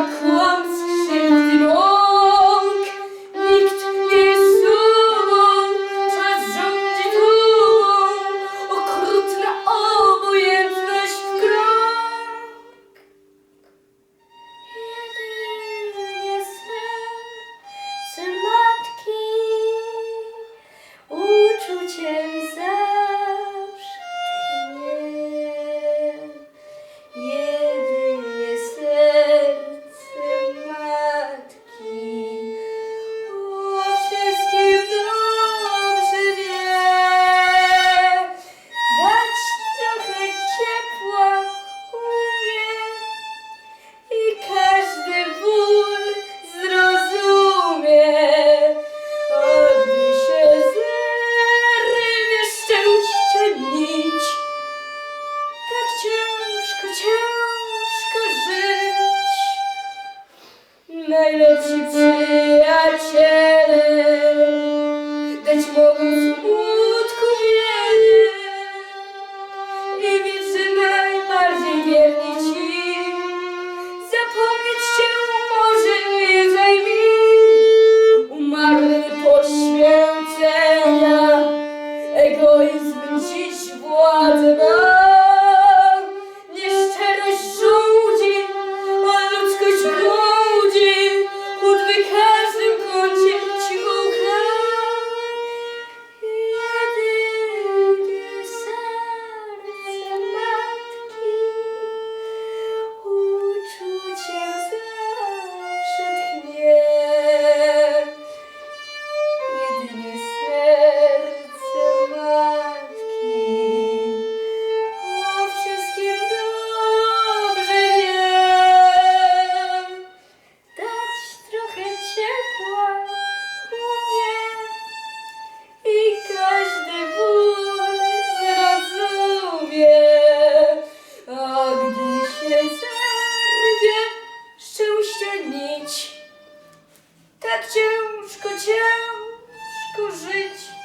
jak kłamstw najlepsi przyjaciele, dać mogą smutku wiele i wiedz, że najbardziej wierni ci. Zapomnieć cię może nie zajmie, umarły poświęcenia, egoizm dziś władzę. gnić. Tak ciężko, ciężko żyć.